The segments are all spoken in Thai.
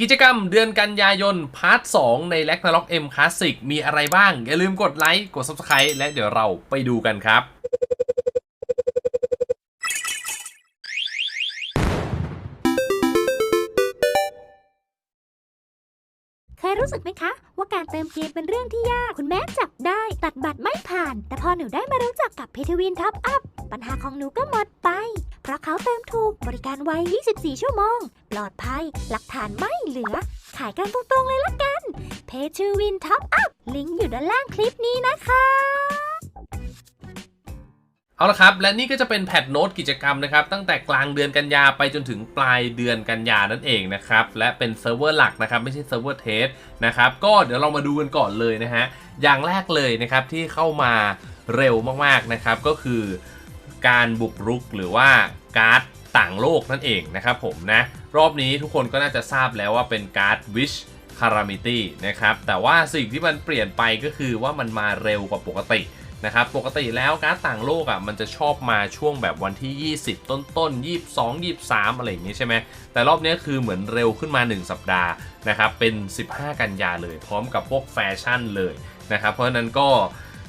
กิจกรรมเดือนกันยายน พาร์ท 2 ใน r a g n a r o k M Classic มีอะไรบ้าง อย่าลืมกดไลค์ กด Subscribe และเดี๋ยวเราไปดูกันครับเคยรู้สึกไหมคะ ว่าการเติมเกมเป็นเรื่องที่ยาก คุณแม่จับได้ตัดบัตรไม่ผ่าน แต่พอหนูได้มารู้จักกับเพทวินท็อปอัพปัญหาของหนูก็หมดไป เพราะเขาเติมถูกบริการไว 24 ชั่วโมง ปลอดภัย หลักฐานไม่เหลือ ขายกันตรงๆเลยละกัน เพทวินท็อปอัพ ลิงก์อยู่ด้านล่างคลิปนี้นะคะเอาละครับ และนี่ก็จะเป็นแพทโน้ตกิจกรรมนะครับ ตั้งแต่กลางเดือนกันยาไปจนถึงปลายเดือนกันยานั่นเองนะครับ และเป็นเซิร์ฟเวอร์หลักนะครับ ไม่ใช่เซิร์ฟเวอร์เทสนะครับ ก็เดี๋ยวเรามาดูกันก่อนเลยนะฮะ อย่างแรกเลยนะครับที่เข้ามาเร็วมากๆนะครับ ก็คือ การบุกรุกหรือว่าการ์ดต่างโลกนั่นเองนะครับผมนะ รอบนี้ทุกคนก็น่าจะทราบแล้วว่าเป็นการ์ด Wish Calamity นะครับแต่ว่าสิ่งที่มันเปลี่ยนไปก็คือว่ามันมาเร็วกว่าปกตินะครับปกติแล้วการ์ดต่างโลกอะมันจะชอบมาช่วงแบบวันที่ 20 ต้นต้นๆ22 23 อะไรอย่างงี้ใช่ไหมแต่รอบนี้คือเหมือนเร็วขึ้นมา 1 สัปดาห์นะครับเป็น 15 กันยาเลย พร้อมกับพวกแฟชั่นเลยนะครับเพราะฉะนั้นก็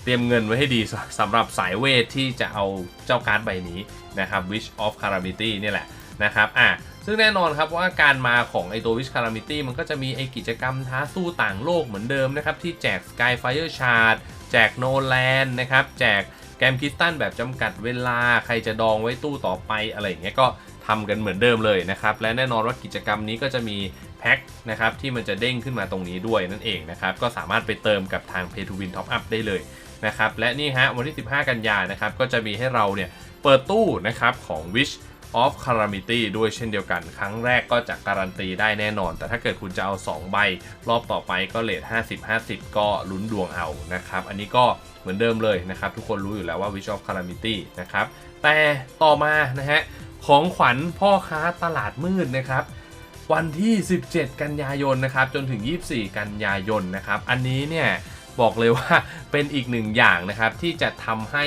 เตรียมเงินไว้ให้ดีสำหรับสายเวทที่จะเอาเจ้าการ์ดใบนี้นะครับ Wish of Calamity นี่แหละนะครับอะซึ่งแน่นอนครับว่าการมาของไอตัว Wish Calamity มันก็จะมีไอกิจกรรมท้าสู้ต่างโลกเหมือนเดิมนะครับที่แจก Skyfire Shard แจกโนแลนนะครับแจกแกมคิสตันแบบจำกัดเวลาใครจะดองไว้ตู้ต่อไปอะไรอย่างเงี้ยก็ทำกันเหมือนเดิมเลยนะครับ และแน่นอนว่ากิจกรรมนี้ก็จะมีแพ็คนะครับที่มันจะเด้งขึ้นมาตรงนี้ด้วยนั่นเองนะครับ ก็สามารถไปเติมกับทาง Pay to Win Top Up ได้เลย นะครับและนี่ฮะวันที่ 15 กันยานะครับก็จะมีให้เราเนี่ยเปิดตู้นะครับของ Wish of Calamity ด้วยเช่นเดียวกัน ครั้งแรกก็จะการันตีได้แน่นอน แต่ถ้าเกิดคุณจะเอา 2 ใบ รอบต่อไปก็เลท50 50 ก็ลุ้นดวงเอานะครับ อันนี้ก็เหมือนเดิมเลยนะครับ ทุกคนรู้อยู่แล้วว่า Wish of Calamity นะครับ แต่ต่อมานะฮะ ของขวัญพ่อค้าตลาดมืดนะครับ วันที่ 17 กันยายนนะครับ จนถึง 24 กันยายนนะครับ อันนี้เนี่ย บอกเลยว่าเป็นอีกหนึ่งอย่างนะครับ ที่จะทำให้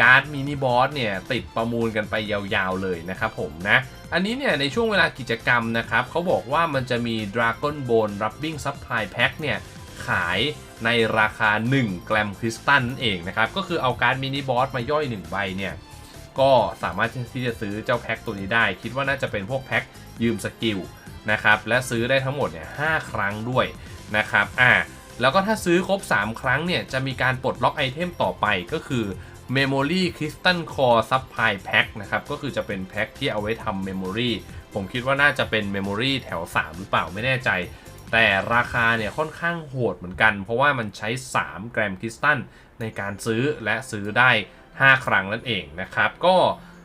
การ์ดมินิบอสเนี่ยติดประมูลกันไปยาวๆเลยนะครับผมนะ อันนี้เนี่ยในช่วงเวลากิจกรรมนะครับเขาบอกว่ามันจะมี Dragon Bone Rubbing Supply Pack เนี่ยขายในราคา 1 แกรมคริสตัลนั่นเองนะครับ ก็คือเอาการ์ดมินิบอสมาย่อย 1 ใบเนี่ยก็สามารถที่จะซื้อเจ้าแพ็คตัวนี้ได้ คิดว่าน่าจะเป็นพวกแพ็คยืมสกิลนะครับและซื้อได้ทั้งหมดเนี่ยหครั้งด้วยนะครับอ่า แล้วก็ถ้าซื้อครบ 3 ครั้งเนี่ย จะมีการปลดล็อกไอเทมต่อไปก็คือ Memory Crystal Core Supply Pack นะครับ ก็คือจะเป็นแพ็คที่เอาไว้ทำ Memory ผมคิดว่าน่าจะเป็น Memory แถว 3 หรือเปล่าไม่แน่ใจ แต่ราคาเนี่ยค่อนข้างโหดเหมือนกัน เพราะว่ามันใช้ 3 แกรมคริสตัลในการซื้อและซื้อได้ 5 ครั้งนั่นเองนะครับ ก็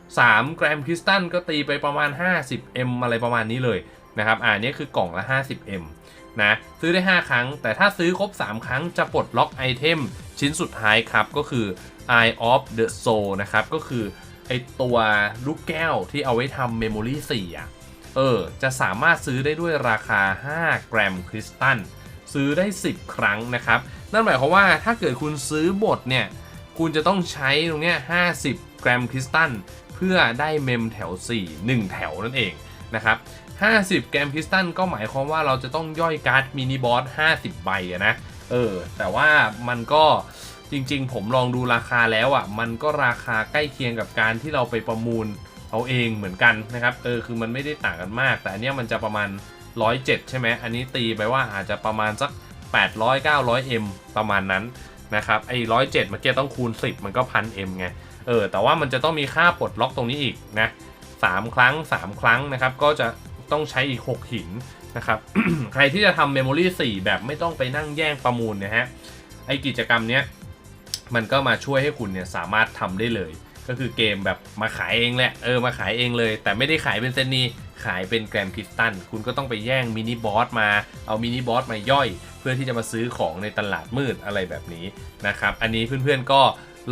3 แกรมคริสตัลก็ตีไปประมาณ 50M อะไรประมาณนี้เลยนะครับ อ่านี่คือกล่องละ 50M นะซื้อได้ 5 ครั้ง แต่ถ้าซื้อครบ 3 ครั้งจะปลดล็อกไอเทมชิ้นสุดท้ายครับ ก็คือ Eye of the Soul นะครับ ก็คือไอตัวลูกแก้วที่เอาไว้ทำ Memory 4อะเออ จะสามารถซื้อได้ด้วยราคา5แกรมคริสตัลซื้อได้ 10 ครั้งนะครับ นั่นหมายความว่าถ้าเกิดคุณซื้อหมดเนี่ย คุณจะต้องใช้ตรงเนี้ย50แกรมคริสตัลเพื่อได้เมมแถว 4 1 แถวนั่นเองนะครับ 50 แกมคริสตัลก็หมายความว่าเราจะต้องย่อยการ์ดมินิบอส 50 ใบอะนะ เออ แต่ว่ามันก็จริงๆ ผมลองดูราคาแล้วอะ มันก็ราคาใกล้เคียงกับการที่เราไปประมูลเอาเองเหมือนกันนะครับ เออ คือมันไม่ได้ต่างกันมาก แต่อันนี้มันจะประมาณ 107 ใช่ไหม อันนี้ตีไปว่าอาจจะประมาณสัก 800 900 m ประมาณนั้นนะครับ ไอ้107เมื่อกี้ต้องคูณ 10 มันก็พัน m ไง เออ แต่ว่ามันจะต้องมีค่าปลดล็อกตรงนี้อีกนะ3ครั้ง 3 ครั้งนะครับ ก็จะ ต้องใช้อีก 6 หินนะครับ ใครที่จะทำเมมโมรี่4แบบไม่ต้องไปนั่งแย่งประมูลนะฮะ ไอกิจกรรมเนี้ยมันก็มาช่วยให้คุณเนี่ยสามารถทำได้เลย ก็คือเกมแบบมาขายเองแหละ เออมาขายเองเลย แต่ไม่ได้ขายเป็นเซนีขายเป็นแกรมคริสตัลคุณก็ต้องไปแย่งมินิบอสมา เอามินิบอสมาย่อย เพื่อที่จะมาซื้อของในตลาดมืดอะไรแบบนี้นะครับ อันนี้เพื่อนๆก็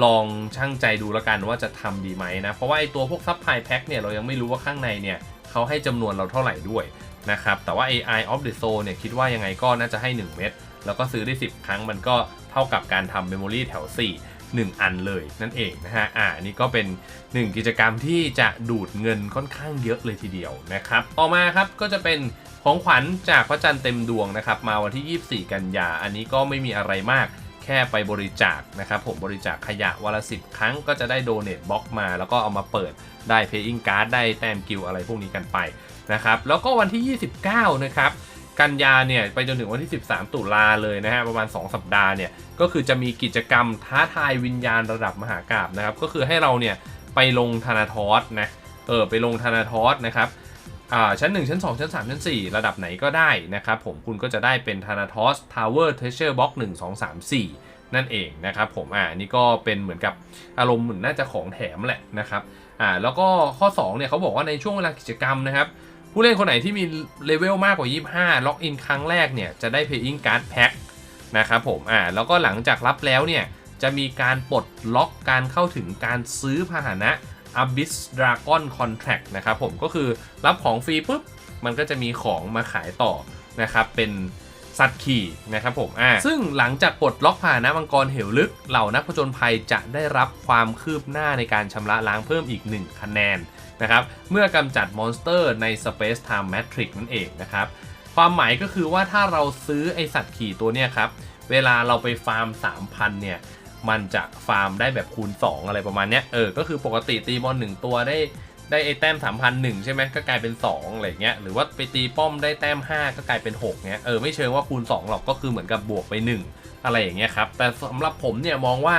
ลองช่างใจดูแล้วกันว่าจะทำดีไหมนะ เพราะว่าไอตัวพวกซับไพแพ็คเนี่ยเรายังไม่รู้ว่าข้างในเนี่ย เขาให้จำนวนเราเท่าไหร่ด้วยนะครับ แต่ว่า AI of the Soul เนี่ยคิดว่ายังไงก็น่าจะให้ 1 เม็ด แล้วก็ซื้อได้ 10 ครั้งมันก็เท่ากับการทำ Memory แถว 4 1 อันเลยนั่นเองนะฮะ อ่าอันนี่ก็เป็น 1 กิจกรรมที่จะดูดเงินค่อนข้างเยอะเลยทีเดียวนะครับ ต่อมาครับก็จะเป็นของขวัญจากพระจันทร์เต็มดวงนะครับ มาวันที่ 24 กันยา อันนี้ก็ไม่มีอะไรมาก แค่ไปบริจาคนะครับผมบริจาคขยะวันละสิครั้งก็จะได้โดเน t บล็อกมา แล้วก็เอามาเปิดได้ Paying Card ได้แต้มกิลอะไรพวกนี้กันไปนะครับแล้วก็วันที่ 29 นะครับกันยาเนี่ยไปจนถึงวันที่ 13 ตุลาเลยนะฮะประมาณ 2 สัปดาห์เนี่ยก็คือจะมีกิจกรรมท้าทายวิญญาณระดับมหากราบนะครับก็คือให้เราเนี่ยไปลงธนาทอสนะเออไปลงธนาทอสนะครับ ชั้น 1 ชั้น 2 ชั้น 3 ชั้น 4 ระดับไหนก็ได้นะครับผมคุณก็จะได้เป็นธนาทอสทาวเวอร์เทเชอร์บ็อก1 2 3 4 นั่นเองนะครับผมอ่านี่ก็เป็นเหมือนกับอารมณ์เหมือนน่าจะของแถมแหละนะครับอ่าแล้วก็ข้อ2เนี่ยเขาบอกว่าในช่วงเวลากิจกรรมนะครับผู้เล่นคนไหนที่มีเลเวลมากกว่า 25 ล็อกอินครั้งแรกเนี่ยจะได้ Paying Card Pack นะครับผมอ่าแล้วก็หลังจากรับแล้วเนี่ยจะมีการปลดล็อกการเข้าถึงการซื้อพาหนะ Abyss Dragon Contract นะครับผมก็คือรับของฟรีปุ๊บ มันก็จะมีของมาขายต่อนะครับ เป็นสัตว์ขี่นะครับผมอ่าซึ่งหลังจากปลดล็อกพาหนะมังกรเหวลึก เหล่านักผจญภัยจะได้รับความคืบหน้าในการชำระล้างเพิ่มอีก 1 คะแนนนะครับเมื่อกำจัดมอนสเตอร์ใน Space Time Matrix นั่นเองนะครับความหมายก็คือว่าถ้าเราซื้อไอสัตว์ขี่ตัวเนี้ยครับ เวลาเราไปฟาร์ม 3,000 เนี่ย มันจะฟาร์มได้แบบคูณ 2 อะไรประมาณเนี้ยเออก็คือปกติตีมอน1ตัวได้ได้ไอแต้ม3,001 ใช่ไหมก็กลายเป็น2อะไรเงี้ยหรือว่าไปตีป้อมได้แต้ม 5 ก็กลายเป็น6เงี้ยเออไม่เชิงว่าคูณ 2 หรอกก็คือเหมือนกับบวกไป 1 อะไรอย่างเงี้ยครับแต่สำหรับผมเนี่ยมองว่า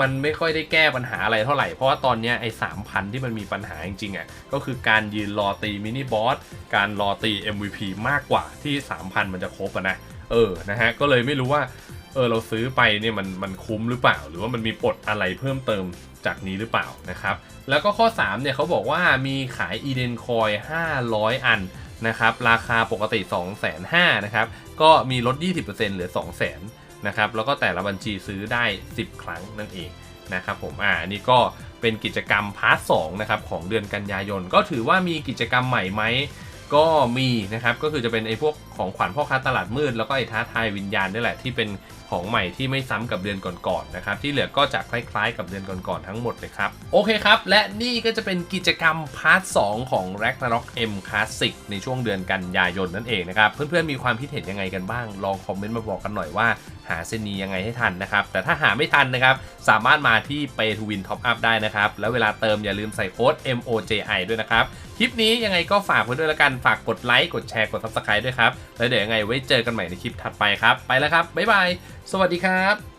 มันไม่ค่อยได้แก้ปัญหาอะไรเท่าไหร่ เพราะว่าตอนเนี้ยไอ้สามพันที่มันมีปัญหาจริงๆอะก็คือการยืนรอตีมินิบอส การรอตี MVP มากกว่าที่ 3,000 มันจะครบอะนะ เออ นะฮะ ก็เลยไม่รู้ว่า ออเราซื้อไปเนี่ยมันมันคุ้มหรือเปล่า หรือว่ามันมีปลดอะไรเพิ่มเติมจากนี้หรือเปล่านะครับ แล้วก็ข้อ 3 เนี่ยเขาบอกว่ามีขายอีเดนคอย500 อันนะครับ ราคาปกติ 2 5 0 0 0นะครับ ก็มีลด 20%เหลือ 2 0 0 0 0 0นะครับ แล้วก็แต่ละบัญชีซื้อได้ 10 ครั้งนั่นเองนะครับผม อ่านนี้ก็เป็นกิจกรรมพาร์ทสนะครับของเดือนกันยายน ก็ถือว่ามีกิจกรรมใหม่ไหม ก็มีนะครับก็คือจะเป็นไอ้พวกของขวัญพ่อค้าตลาดมืด แล้วก็ไอ้ท้าทายวิญญาณนี่แหละที่เป็นของใหม่ที่ไม่ซ้ำกับเดือนก่อนๆนะครับที่เหลือก็จะคล้ายๆ กับเดือนก่อนๆทั้งหมดเลยครับ โอเคครับ และนี่ก็จะเป็นกิจกรรมพาร์ท 2 ของ Ragnarok M Classic ในช่วงเดือนกันยายนนั่นเองนะครับ เพื่อนๆมีความคิดเห็นยังไงกันบ้าง ลองคอมเมนต์มาบอกกันหน่อยว่า หาเซนียังไงให้ทันนะครับ แต่ถ้าหาไม่ทันนะครับ สามารถมาที่ Pay to Win Top Up ได้นะครับ แล้วเวลาเติมอย่าลืมใส่โค้ด MOJI ด้วยนะครับ คลิปนี้ยังไงก็ฝากไว้ด้วยละกันฝากกดไลค์กดแชร์กด Subscribe ด้วยครับ แล้วเดี๋ยวยังไงไว้เจอกันใหม่ในคลิปถัดไปครับ ไปแล้วครับบ๊ายบายสวัสดีครับ